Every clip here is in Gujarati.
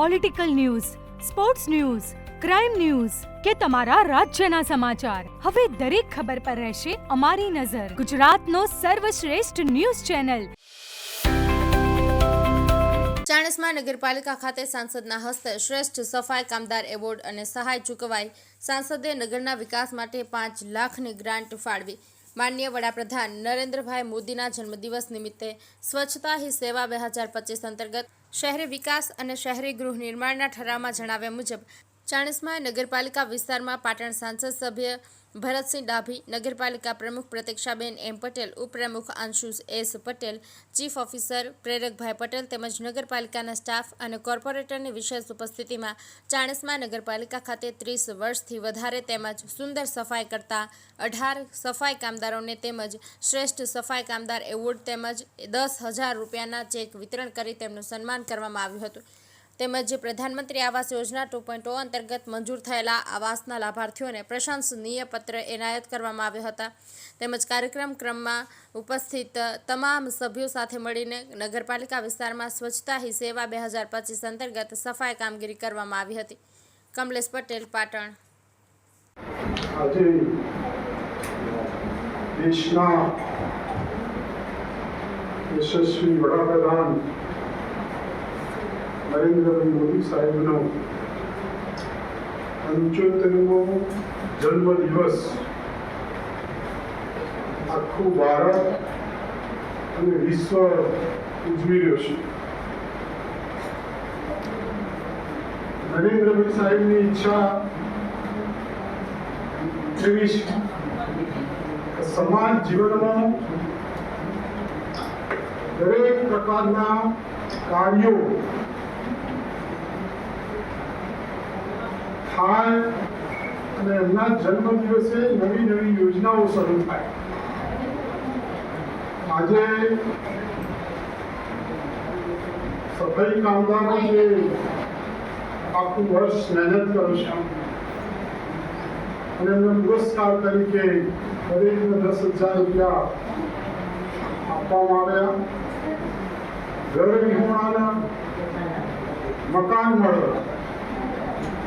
Political news sports news crime news કે તમારા રાજ્યના સમાચાર. હવે દરેક ખબર પર રહેશે અમારી નજર. ગુજરાતનો સર્વશ્રેષ્ઠ ન્યૂઝ ચેનલ. ચાણસમાં નગરપાલિકા ખાતે સાંસદના હસ્તે શ્રેષ્ઠ સફાઈ કામદાર એવોર્ડ અને સહાય ચૂકવાઈ. સાંસદે નગરના વિકાસ માટે પાંચ લાખની ગ્રાન્ટ ફાળવી. માનનીય વડાપ્રધાન નરેન્દ્રભાઈ મોદીના જન્મદિવસ નિમિત્તે સ્વચ્છતા હી સેવા બે હજાર પચીસ અંતર્ગત શહેરી વિકાસ અને શહેરી ગૃહ નિર્માણના ઠરાવમાં જણાવ્યા મુજબ ચાણસ્મા નગરપાલિકા વિસ્તારમાં પાટણ સાંસદ સભ્ય ભરતસિંહ ડાભી, નગરપાલિકા પ્રમુખ પ્રતીક્ષાબેન એમ પટેલ, ઉપપ્રમુખ Anshush S Patel, chief officer Prerakbhai Patel તેમજ નગરપાલિકાના સ્ટાફ અને કોર્પોરેટરની વિશેષ ઉપસ્થિતિમાં ચાણસમા નગરપાલિકા ખાતે ત્રીસ વર્ષથી વધારે તેમજ સુંદર સફાઈ કરતા અઢાર સફાઈ કામદારોને તેમજ શ્રેષ્ઠ સફાઈ કામદાર એવોર્ડ તેમજ દસ હજાર રૂપિયાના ચેક વિતરણ કરી તેમનું સન્માન કરવામાં આવ્યું હતું. તેમજ પ્રધાનમંત્રી આવાસ યોજના ટુ અંતર્ગત મંજૂર થયેલા આવાસના લાભાર્થીઓને પ્રશંસનીય પત્ર એનાયત કરવામાં આવ્યા હતા. તેમજ કાર્યક્રમ ક્રમમાં ઉપસ્થિત તમામ સભ્યો સાથે મળીને નગરપાલિકા વિસ્તારમાં સ્વચ્છતા હી સેવા બે હજાર પચીસ અંતર્ગત સફાઈ કામગીરી કરવામાં આવી હતી. કમલેશ પટેલ, પાટણ. દેશના યશસ્વી વડાપ્રધાન નરેન્દ્રભાઈ મોદી સાહેબનો પંચોતેરમો જન્મદિવસ. આખું ભારત અને વિશ્વ ઉજવી રહ્યો છે. નરેન્દ્રભાઈ સાહેબની ઈચ્છા એવી છે સમાજ જીવનમાં દરેક પ્રકારના કાર્યો થાય અને એમના જન્મદિવસે નવી નવી યોજનાઓ શરૂ થાય. આજે સફાઈ કામદારો જે આખું વર્ષ મહેનત કરે છે, અને એમને પુરસ્કાર તરીકે દરેકને દસ હજાર રૂપિયા આપવામાં આવ્યા. ઘર વિહોણાના મકાન મળે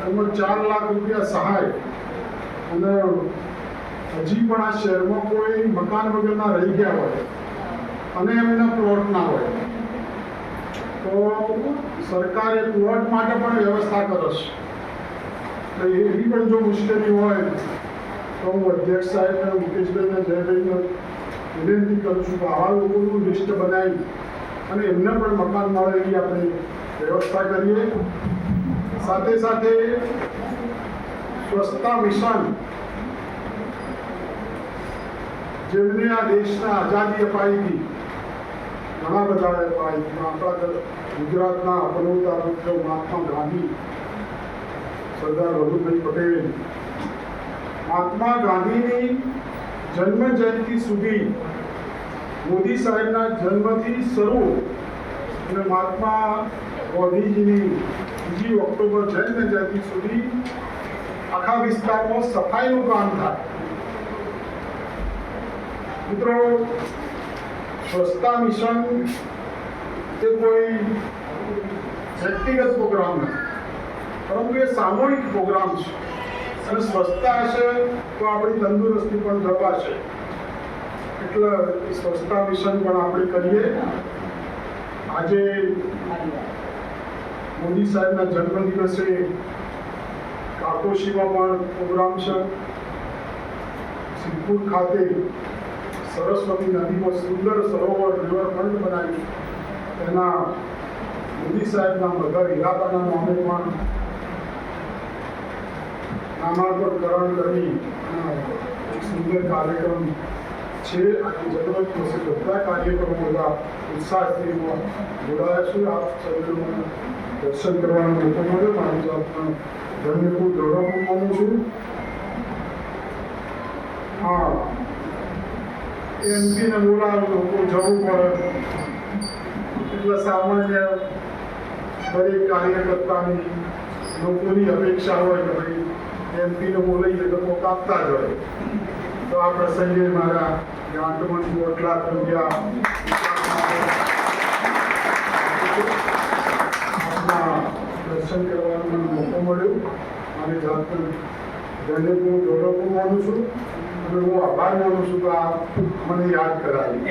એમાં ચાર લાખ રૂપિયા સહાય. અને હજી પણ આ શહેરમાં કોઈ મકાન વગરના રહી ગયા હોય અને એમના પ્લોટ ના હોય. તો સરકારે પ્લોટ માટે પણ વ્યવસ્થા કરશે તો એવી પણ જો મુશ્કેલી હોય, તો હું અધ્યક્ષ સાહેબને મુકેશભાઈને જયભાઈને વિનંતી કરું છું કે આવા લોકોનું લિસ્ટ બનાવી અને એમને પણ મકાન મળે એવી આપણે વ્યવસ્થા કરીએ. સાથે સાથે સ્વચ્છતા મિશન, જેમને આ દેશને આઝાદી અપાઈ હતી, ઘણા બધા અપાઈ આપણા ગુજરાતના અપનવતા પુત્ર મહાત્મા ગાંધી, સરદાર વલ્લભભાઈ પટેલ. મહાત્મા ગાંધીની જન્મ જયંતિ સુધી મોદી સાહેબના જન્મથી શરૂ અને મહાત્મા ગાંધીજીની બીજી ઓક્ટોબર જૈન જયંતિ સુધી આખા વિસ્તારમાં સફાઈનું કામ થાય. મિત્રો, સ્વચ્છતા મિશન એ કોઈ વ્યક્તિગત પ્રોગ્રામ નથી, પરંતુ એ સામૂહિક પ્રોગ્રામ છે. અને સ્વચ્છતા હશે તો આપણી તંદુરસ્તી પણ જપાશે એટલે સ્વચ્છતા મિશન પણ આપણે કરીએ. આજે મોદી સાહેબના જન્મદિવસે કાકોશીમાં પણ પ્રોગ્રામ છે. સિદ્ધપુર ખાતે સરસ્વતી નદીમાં સુંદર સરોવર રિવરફ્રન્ટ બનાવી. તેના મોદી સાહેબના મધર હીરાબાના નામે પણ નામાંકરણ કરી. સુંદર કાર્યક્રમ છે જન્મદિવસે બધા કાર્યક્રમો બધા ઉત્સાહથી જોડાયા છું. આપ સૌને દર્શન કરવાનો મોકો મળ્યો. મારી જાતના ધન્યકુળ ગૌરવ પણ માનું છું. હા. એમપીને બોલાવે લોકો જવું પડે. એટલે સામાન્ય દરેક કાર્યકર્તાની લોકોની અપેક્ષા હોય કે ભાઈ એમપીને બોલાવીએ તો કોક આપતા જ હોય. તો આ પ્રસંગે મારા દોઢ લાખ રૂપિયા દર્શન કરવાનો મને મોકો મળ્યો. અને જાતને જેને હું ગૌરવ માનું છું. અને હું આભાર માનું છું કે આ મને યાદ કરાવી.